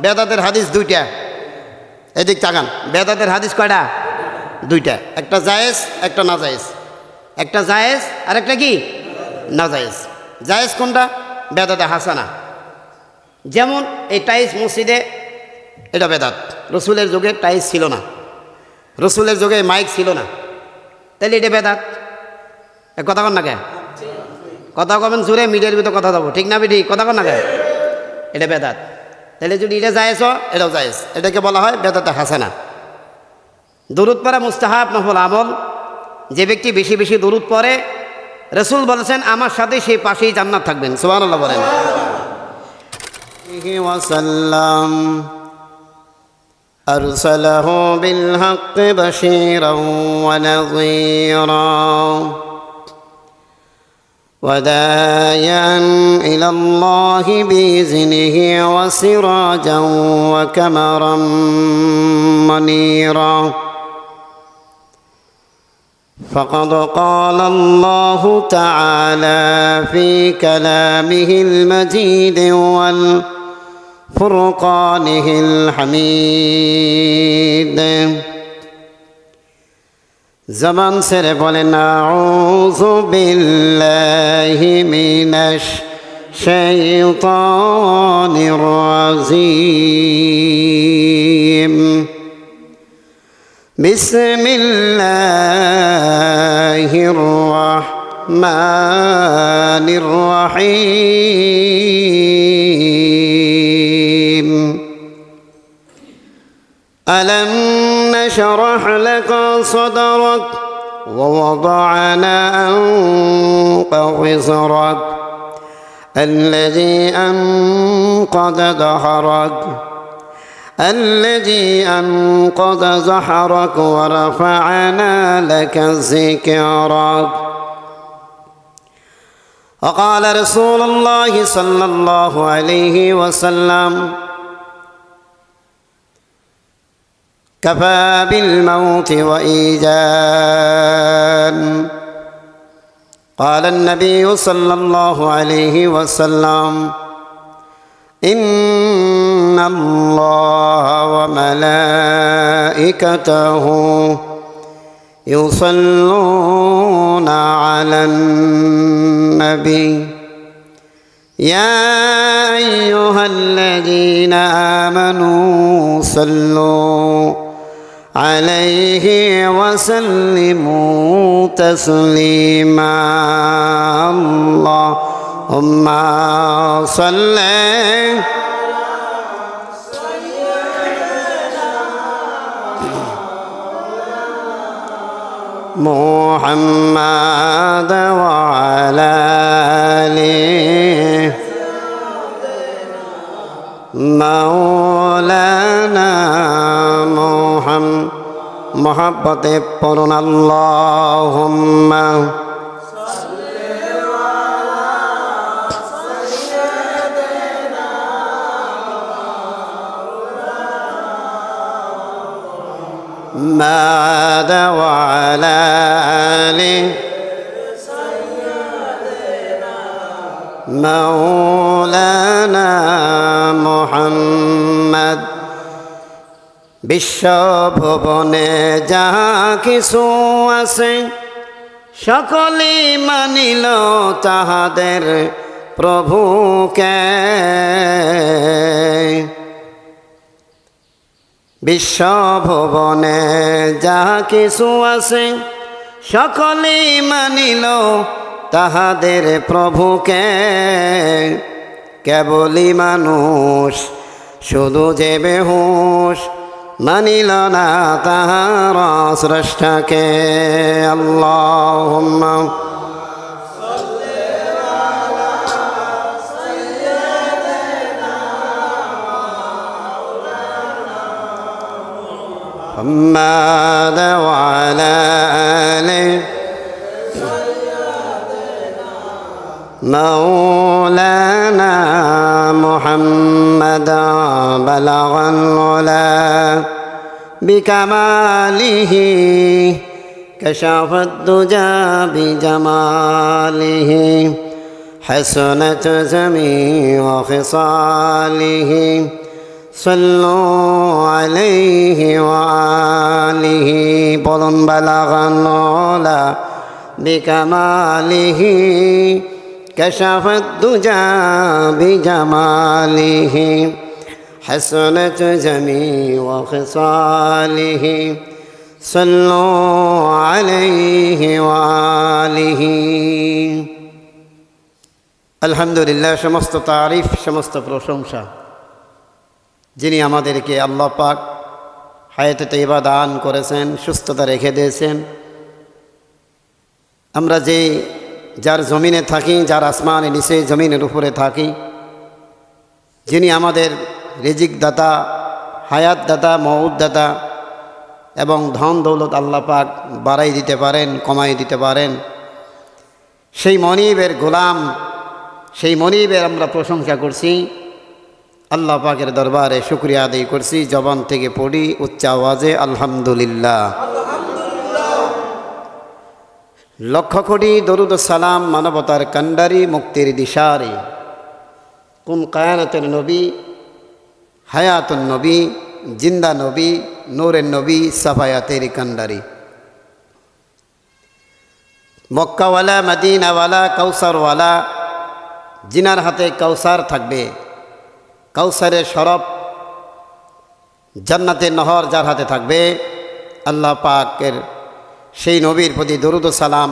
বেদাতের হাদিস দুইটা। এদিক তাকান। বেদাতের হাদিস কয়টা? দুইটা। একটা জায়েজ, একটা না জায়েজ একটা জায়েজ আর একটা কি? না জায়েজ জায়েজ কোনটা? বেদাতে হাসানা। যেমন এই টাইস মসজিদে, এটা বেদাত। রসুলের যুগে টাইস ছিল না। রসুলের যুগে মাইক ছিল না। তাহলে এটা বেদাত। কথা কন না কে কথা কবেন জোরে, মিডিয়ার ভিতরে কথা যাব ঠিক না ঠিক কথা কন না কে এটা বেদাত। তাহলে যদি এটা জায়েজ হয় এটাও জায়েজ এটাকে বলা হয় বেদাতে হাসানা দরুদ পড়া মুস্তাহাব নফল আমল যে ব্যক্তি বেশি বেশি দরুদ পড়ে রসুল বলেছেন আমার সাথে সেই পাশেই জান্নাত থাকবেন সুবাহ বলেন وسلم أرسله بالحق بشيرا ونظيرا وداعيا إلى الله بإذنه وسراجا وكمرا منيرا. فقد قال الله تعالى في كلامه المجيد والفرقانه الحميد. زمان سر بولن أعوذ بالله من الشيطان الرجيم بسم الله الرحمن الرحيم ألم نشرح لك صدرك ووضعنا عنك وزرك الذي أنقض ظهرك الذي أنقض ظهرك ورفعنا لك ذكرك. وقال رسول الله صلى الله عليه وسلم كفى بالموت وإيجان. قال النبي صلى الله عليه وسلم إن الله وملائكته يصلون على النبي. يا أيها الذين آمنوا صلوا عليه وسلموا تسليما. اللهم صل محمد وعلى آله مولانا محمد محبت পড়ুন اللهم ماد وعلى آله مولانا মৌলানা মোহাম্মদ। বিশ্বভুবনে যাহা কিছু আছে সকলে মানিল তাহাদের প্রভুকে। বিশ্বভুবনে যাহা কিছু আছে সকলে মানিল তাহাদের প্রভুকে। কেবলই মানুষ শুধু যে বেহুশ মানিল না তাহার স্রষ্টাকে আল্লাহ محمد وعلى آله مولانا محمدا بلغ العلا بكماله كشف الدجى بجماله حسنة زمي وخصاله صلوا عليه وآله. بلغ العلا بكماله كشف الدجى بجماله حسنت جميع خصاله صلوا عليه وآله আলহামদুলিল্লাহ সমস্ত তারিফ সমস্ত প্রশংসা যিনি আমাদেরকে আল্লাহ পাক হায়াতে তৈবা দান করেছেন সুস্থতা রেখে দিয়েছেন আমরা যে যার জমিনে থাকি, যার আসমানের নিচে, জমিনের উপরে থাকি, যিনি আমাদের রিজিক দাতা হায়াত দাতা মৌদ দাতা এবং ধন দৌলত আল্লাহ পাক বাড়াই দিতে পারেন, কমাই দিতে পারেন। সেই মনিবের গোলাম, সেই মনিবের আমরা প্রশংসা করছি। আল্লাহ পাকের দরবারে শুক্রিয়া আদায় করছি। জবান থেকে পড়ি, উচ্চ আওয়াজে আলহামদুলিল্লাহ। লক্ষ কোটি দরুদ সালাম মানবতার কান্ডারি মুক্তির দিশারি। কোন কায়ানতের নবী, হায়াতুন নবী, জিন্দা নবী, নূরের নবী, সাফায়াতের কান্ডারি মক্কাওয়ালা, মদিনাওয়ালা কৌসারওয়ালা জিনার হাতে কৌসার থাকবে। কৌসারের সরব জান্নাতের নহর যার হাতে থাকবে, আল্লাহ পাকের সেই নবীর প্রতি দরুদ ও সালাম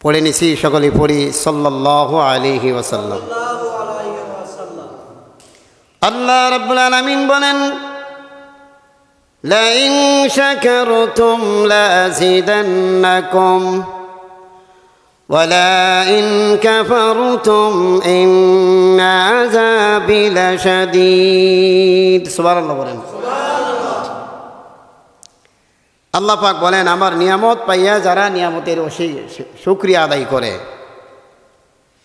পড়ে নিছি সকলে পড়ি সাল্লাহ আলিহি ওসাল্লাম আল্লাহ রব্বুল আলমিন বলেন لئن شكرتم لأزيدنكم ولئن كفرتم إن عذابي لشديد سبحان الله বলেন আল্লাহ পাক বলেন, আমার নিয়ামত পাইয়া যারা নিয়ামতের শুক্রিয়া আদায় করে।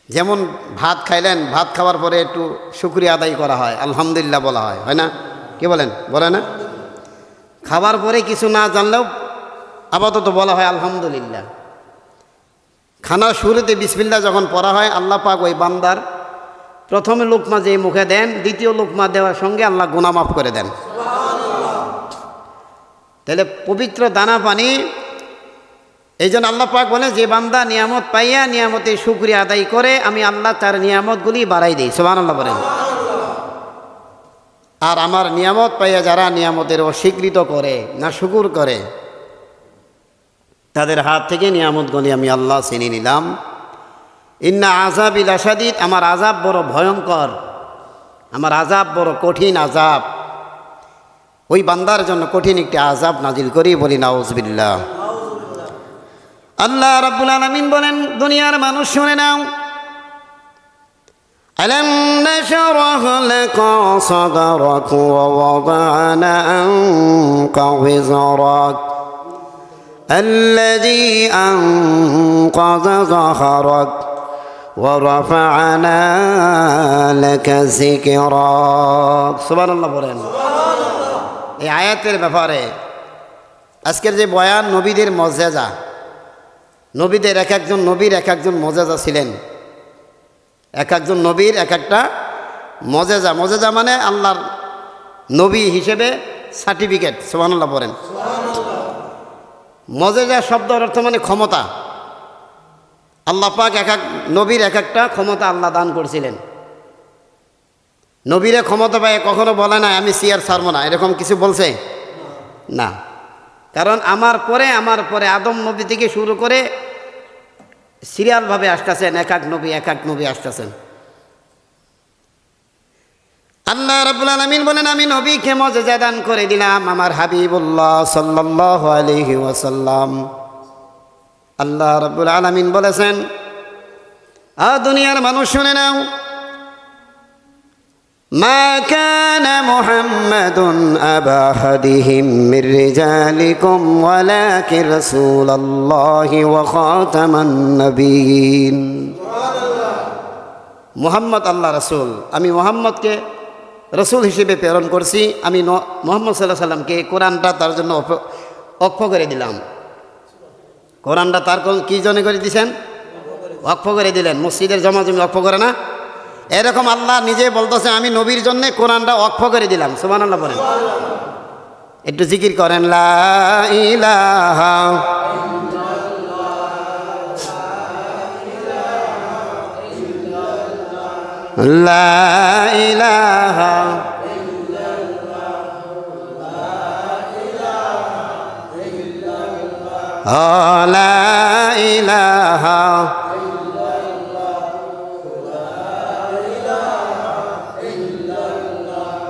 যেমন ভাত খাইলেন, ভাত খাওয়ার পরে একটু শুক্রিয়া আদায় করা হয়, আলহামদুলিল্লাহ বলা হয় হয় না? কি বলেন? বলে না? খাবার পরে কিছু না জানলেও আপাতত বলা হয়, আলহামদুলিল্লাহ। খানার শুরুতে বিসমিল্লা যখন পড়া হয়, আল্লাহ পাক ওই বান্দার প্রথমে লোকমা যে মুখে দেন, দ্বিতীয় লোকমা দেওয়ার সঙ্গে আল্লাহ গুনা মাফ করে দেন। তাহলে পবিত্র দানা পানি, এই জন্য আল্লাহ পাক বলে যে বান্দা নিয়ামত পাইয়া নিয়ামতে শুক্রিয়া আদায় করে, আমি আল্লাহ তার নিয়ামতগুলি বাড়াই দিই। সোহান আল্লাহ বলেন। আর আমার নিয়ামত পাইয়া যারা নিয়ামতের অস্বীকৃত করে না শুকুর করে, তাদের হাত থেকে নিয়ামতগুলি আমি আল্লাহ চিনি নিলাম। ইন্না আজাব ইলাসাদিদ আমার আজাব বড় ভয়ঙ্কর, আমার আজাব বড় কঠিন আজাব ওই বান্দার জন্য কঠিন একটি আজাব নাজিল করি বলি নাউজবিল্লা আল্লাহ রাব্বুল আলামিন বলেন দুনিয়ার মানুষ শুনে নাও ألم نشرح لك صدرك ووضعنا عنك وزرك الذي أنقذ ظهرك ورفعنا لك ذكرك سبحان الله বলেন এই আয়াতের ব্যাপারে আজকের যে বয়ান, নবীদের মজেজা নবীদের এক একজন নবীর এক একজন মজেজা ছিলেন। এক একজন নবীর এক একটা মজেজা মজেজা মানে আল্লাহর নবী হিসেবে সার্টিফিকেট সোহানুল্লাহ বলেন মজেজা শব্দের অর্থ মানে ক্ষমতা। আল্লাহ পাক এক এক নবীর এক একটা ক্ষমতা আল্লাহ দান করছিলেন। নবীরে ক্ষমতা পায়, কখনো বলে না আমি সিয়ার ছাড়বো না। এরকম কিছু বলছে? না। কারণ আমার পরে আমার পরে আদম নবী থেকে শুরু করে সিরিয়ালভাবে আসতেছেন এক এক নবী এক এক নবী আসতেছেন। আল্লাহ রাবুল আলমিন বলেন, আমি নবীকে মজেজা দান করে দিলাম, আমার হাবিবুল্লাহ সাল্লাহ আলহি ওয়াসাল্লাম। আল্লাহ রাবুল আলমিন বলেছেন, আ দুনিয়ার মানুষ শুনে নাও ما كان محمد أبا أحدهم من رجالكم ولكن رسول الله وخاتم النبيين মোহাম্মদ আল্লাহ রসুল আমি মোহাম্মদকে রসুল হিসেবে প্রেরণ করছি আমি মোহাম্মদ সাল্লাহ সাল্লামকে কোরআনটা তার জন্য অক্ষ করে দিলাম কোরআনটা তার কী জন্য করে দিয়েছেন অক্ষ করে দিলেন মসজিদের জমা জমি অক্ষ করে না এরকম আল্লাহ নিজে বলতেছে, আমি নবীর জন্য কোরআনটা অক্ষ করে দিলাম। সুমান আল্লাহ বলেন। একটু জিকির করেন লা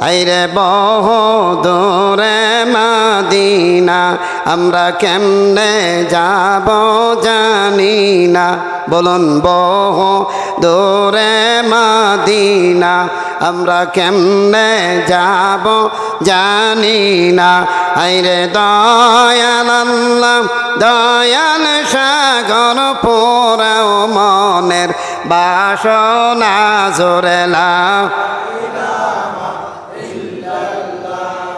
আইরে বহু দূরে মাদিনা, আমরা কেমনে যাব জানি না। বলুন বহু দূরে মাদিনা, আমরা কেমনে যাব জানি না। আইরে দয়াল আল্লাহ, দয়াল সাগর পোড়াও মনের বাসনা জোরেলা।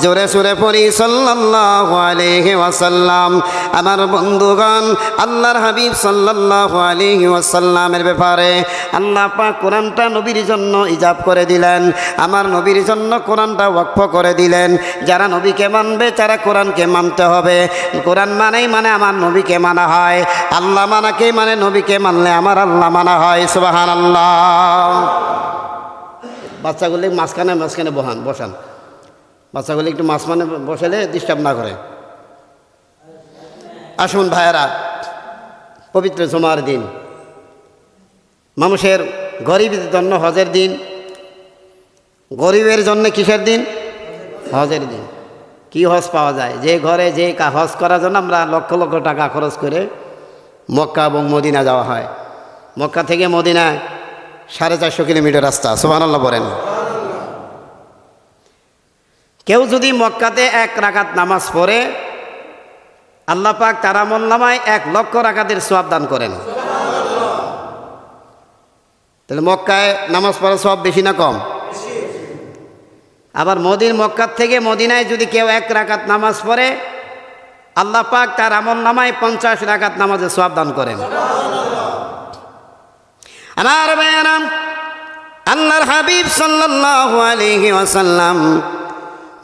জোরে সুরে পড়ি সাল্লাল্লাহু আলাইহি ওয়াসাল্লাম। আমার বন্ধুগণ, আল্লাহর হাবিব সাল্লাল্লাহু আলাইহি ওয়াসাল্লামের ব্যাপারে আল্লাহ পাক কোরআনটা নবীর জন্য ইজাব করে দিলেন। আমার নবীর জন্য কোরআনটা ওয়াকফ করে দিলেন। যারা নবীকে মানবে, তারা কোরআনকে মানতে হবে। কোরআন মানেই মানে আমার নবীকে মানা হয়। আল্লাহ মানাকে মানে নবীকে মানলে আমার আল্লাহ মানা হয়। সুবাহান আল্লাহ বাচ্চাগুলি মাঝখানে মাঝখানে বহান, বসান। বাচ্চাগুলি একটু মাছ মানে বসালে ডিস্টার্ব না করে। আসুন ভাইয়েরা, পবিত্র জমার দিন। মানুষের গরিবের জন্য হজের দিন। গরিবের জন্য কিসের দিন? হজের দিন। কি হজ পাওয়া যায়? যে ঘরে যে হজ করার জন্য আমরা লক্ষ লক্ষ টাকা খরচ করে মক্কা এবং মদিনা যাওয়া হয়। মক্কা থেকে মদিনায় সাড়ে চারশো কিলোমিটার রাস্তা, সুবহানাল্লাহ বলেন। কেউ যদি মক্কাতে এক রাকাত নামাজ পড়ে, আল্লাহ পাক তার আমল নামায় এক লক্ষ রাকাতের সোয়াব দান করেন। তাহলে মক্কায় নামাজ পড়া সব বেশি না কম? আবার মদির মক্কার থেকে মদিনায় যদি কেউ এক রাকাত নামাজ পড়ে, আল্লাহ পাক তার আমল নামায় পঞ্চাশ রাকাত নামাজের সোয়াব দান করেন। আমার ভাইয়ারাম আল্লাহর হাবিব সাল্লাল্লাহু আলাইহি ওয়াসাল্লাম।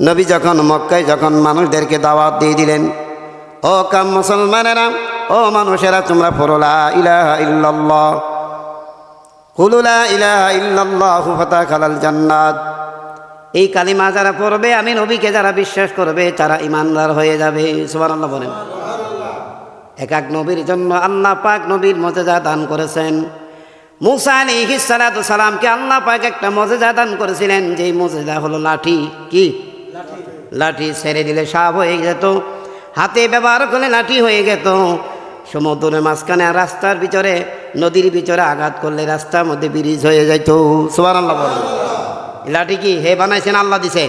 নবী যখন মক্কায় যখন মানুষদেরকে দাওয়াত দিয়ে দিলেন, ও কাম মুসলমানেরা, ও মানুষেরা, তোমরা পড়লা ইলাহা ইল্লাল্লাহ। হুলুলা ইলাহা ইল্লাল্লাহ ফাতা খালাল জান্নাত। এই কালিমা যারা পড়বে, আমি নবীকে যারা বিশ্বাস করবে, তারা ইমানদার হয়ে যাবে। সুবহানাল্লাহ বলেন। এক এক নবীর জন্য আল্লাহ পাক নবীর মজেজা দান করেছেন। মুসা আলাইহি সালাতু সালামকে আল্লাহ পাক একটা মজেজা দান করেছিলেন, যেই মজেজা হলো লাঠি। কি? লাঠি ছেড়ে দিলে সাপ হয়ে যেত, হাতে ব্যবহার করলে লাঠি হয়ে যেত। সমুদ্রের মাঝখানে রাস্তার ভিতরে, নদীর ভিতরে আঘাত করলে রাস্তার মধ্যে ব্রিজ হয়ে সুবহানাল্লাহ বলেন। এই লাঠি কি হে বানাইছেন? আল্লাহ দিছে।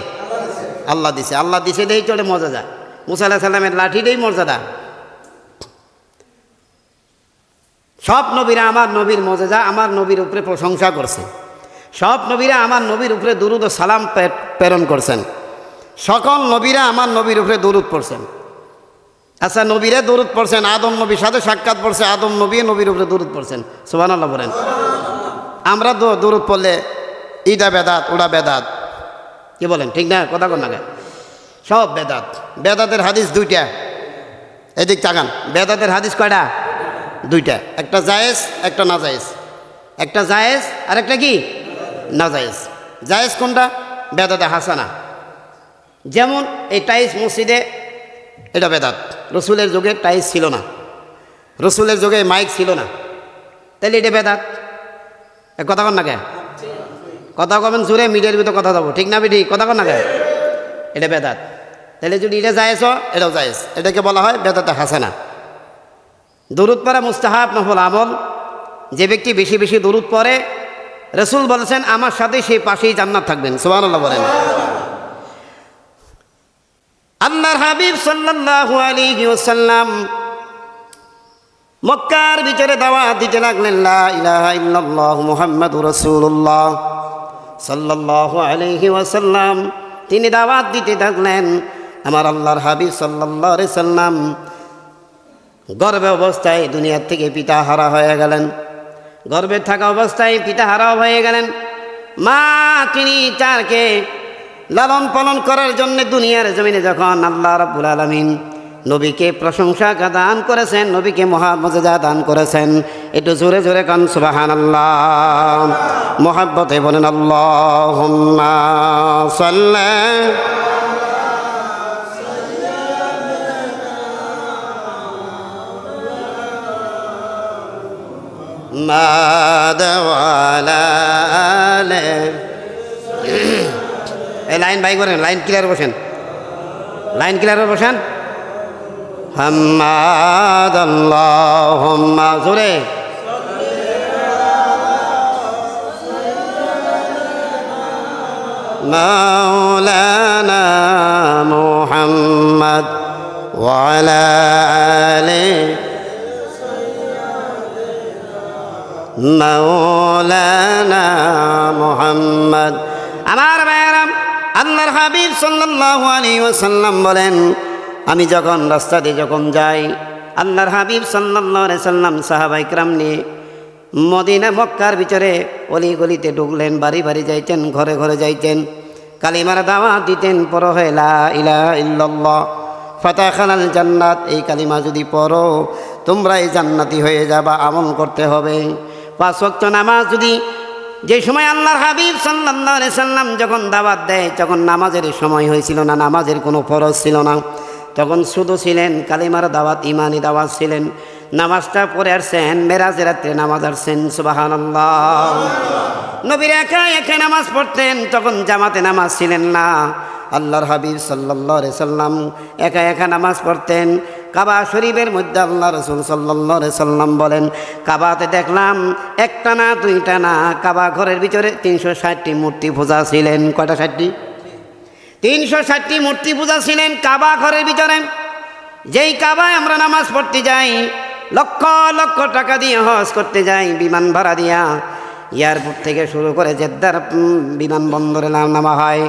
আল্লাহ দিছে। আল্লাহ দিছে দেই চলে মজা মুসা আলাহ সাল্লামের লাঠিটাই মর্যাদা। সব নবীরা আমার নবীর মজেজা আমার নবীর উপরে প্রশংসা করছে। সব নবীরা আমার নবীর উপরে দুরুদ সালাম প্রেরণ করছেন। সকল নবীরা আমার নবীর উপরে দরুদ পড়ছেন। আচ্ছা নবীরা দরুদ পড়ছেন, আদম নবীর সাথে সাক্ষাৎ পড়ছে, আদম নবী নবীর উপরে দরুদ পড়ছেন। সুবান আল্লাহ বলেন। আমরা তো দরুদ পড়লে ইদা বেদাত ওটা বেদাত। কি বলেন, ঠিক না? কথা কন না সব বেদাত। বেদাতের হাদিস দুইটা। এদিক তাকান। বেদাতের হাদিস কয়টা? দুইটা। একটা জায়েজ, একটা না জায়েজ একটা জায়েজ আর একটা কি? না জায়েজ জায়েজ কোনটা? বেদাতে হাসানা। যেমন এই টাইস মসজিদে এটা বেদাত। রসুলের যুগে টাইস ছিল না। রসুলের যুগে মাইক ছিল না। তাহলে এটা বেদাত। কথা কন না কে? কথা কবেন জোরে মিডিয়ার ভিতরে কথা যাব ঠিক না ঠিক কথা কন না কে? এটা বেদাত। তাহলে যদি এটা যায়স এটাও যায়স এটাকে বলা হয় বেদাতে হাসানা। দরুদ পরে মুস্তাহাব নফল আমল। যে ব্যক্তি বেশি বেশি দরুদ পরে রসুল বলেছেন, আমার সাথে সেই পাশেই জান্নাত থাকবেন। সুবাহ বলেন। আল্লাহর হাবিব সাল্লাল্লাহু আলাইহি ওয়াসাল্লাম মক্কার ভিতরে দাওয়াত দিতে লাগলেন, লা ইলাহা ইল্লাল্লাহ মুহাম্মাদুর রাসূলুল্লাহ সাল্লাল্লাহু আলাইহি ওয়াসাল্লাম। তিনি দাওয়াত দিতে থাকলেন। আমার আল্লাহর হাবিব সাল্লাল্লাহু আলাইহি সাল্লাম গর্বে অবস্থায় দুনিয়ার থেকে পিতা হারা হয়ে গেলেন। গর্বে থাকা অবস্থায় পিতা হারা হয়ে গেলেন। মা, তিনি তারকে লালন পালন করার জন্য দুনিয়ার জমিনে যখন আল্লাহ রাব্বুল আলামিন নবীকে প্রশংসা দান করেছেন, নবীকে মহামজা দান করেছেন, একটু জোরে জোরে কান সুবাহান আল্লাহ মোহাব্বতে বলেন আল্লাহ মাদওয়ালালে এই লাইন বাই করেন লাইন ক্লিয়ার বসেন লাইন ক্লিয়ার বসেন হাম্মাদ আল্লাহুম্মা জোরে مولانا محمد وعلى آله মৌলানা মোহাম্মদ আমার ভাইয়ারাম আল্লাহর হাবিব সাল্লাহ আলী ওসাল্লাম বলেন, আমি যখন রাস্তাতে যখন যাই, আল্লাহর হাবিব সাল্লাহ সাল্লাম সাহাবাইকরাম নিয়ে মদিনা মক্কার ভিতরে অলি গলিতে ঢুকলেন, বাড়ি বাড়ি যাইতেন, ঘরে ঘরে যাইতেন, কালিমার দাওয়া দিতেন, পর হেলা ইলা ফাতাখানাল জান্নাত, এই কালিমা যদি পড়ো তোমরা এই জান্নাতি হয়ে যাবা, আমল করতে হবে। পাঁচ নামাজ যদি যে সময় আল্লাহর হাবিব সাল্লাম যখন দাওয়াত দেয়, তখন নামাজের সময় হয়েছিল না, নামাজের কোনো ফরজ ছিল না। তখন শুধু ছিলেন কালিমার দাওয়াত, ইমানি দাওয়াত ছিলেন। নামাজটা পড়ে আসছেন, মেরাজের রাত্রে নামাজ আসছেন সুবাহান নবীর একা একা নামাজ পড়তেন, তখন জামাতে নামাজ ছিলেন না। আল্লাহর হাবিব সাল্লাহ সাল্লাম একা একা নামাজ পড়তেন। কাবা শরীফের মধ্যে আল্লাহ রসুল সাল্লাহ সাল্লাম বলেন, কাবাতে দেখলাম একটা না, দুইটা না, কাবা ঘরের ভিতরে তিনশো ষাটটি মূর্তি পূজা ছিলেন। কয়টা ষাটটি? তিনশো ষাটটি মূর্তি পূজা ছিলেন কাবা ঘরের ভিতরে। যেই কাবায় আমরা নামাজ পড়তে যাই, লক্ষ লক্ষ টাকা দিয়ে হজ করতে যাই, বিমান ভাড়া দিয়া। এয়ারপোর্ট থেকে শুরু করে জেদ্দার বিমানবন্দরে নামা হয়।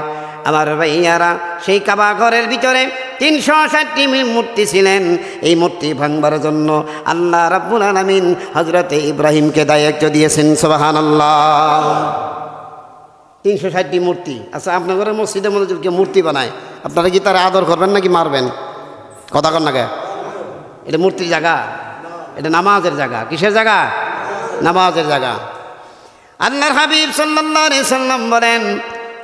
আমার ভাইয়ারা, সেই কাবা ঘরের ভিতরে তিনশো ষাটটি মূর্তি ছিলেন। এই মূর্তি ভাঙবার জন্য আল্লাহ রাব্বুল আলমিন হজরতে ইব্রাহিমকে দায়িত্ব দিয়েছেন সোবাহান আল্লাহ তিনশো ষাটটি মূর্তি। আচ্ছা আপনার ঘরে মসজিদের মধ্যে কেউ মূর্তি বানায়। আপনারা কি তারা আদর করবেন নাকি মারবেন? কথা কর না এটা মূর্তির জায়গা। এটা নামাজের জায়গা। কিসের জায়গা? নামাজের জায়গা। আল্লাহর হাবিব সাল্লাম বলেন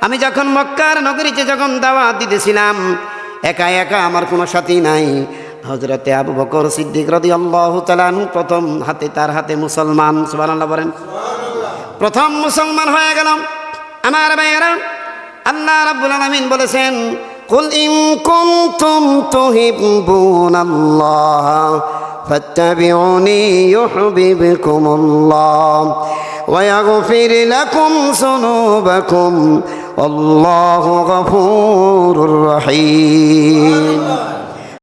আমি যখন মক্কার নগরীতে যখন দাওয়া দিতেছিলাম, একা একা আমার কোনো সাথী নাই। হজরতে আবু বকর সিদ্দিক রদি আল্লাহ চালান প্রথম হাতে তার হাতে মুসলমান সুবাহ বলেন। প্রথম মুসলমান হয়ে গেলাম। আমার ভাইয়েরা, আল্লাহ রাব্বুল আলামিন বলেছেন, কুল ইন কুনতুম তুহিব্বুনাল্লাহ, ফাত্তাবিউনি ইউহিব্বুকুমুল্লাহ, ওয়া ইয়াগফির লাকুম যুনুবাকুম والله غفور رحيم.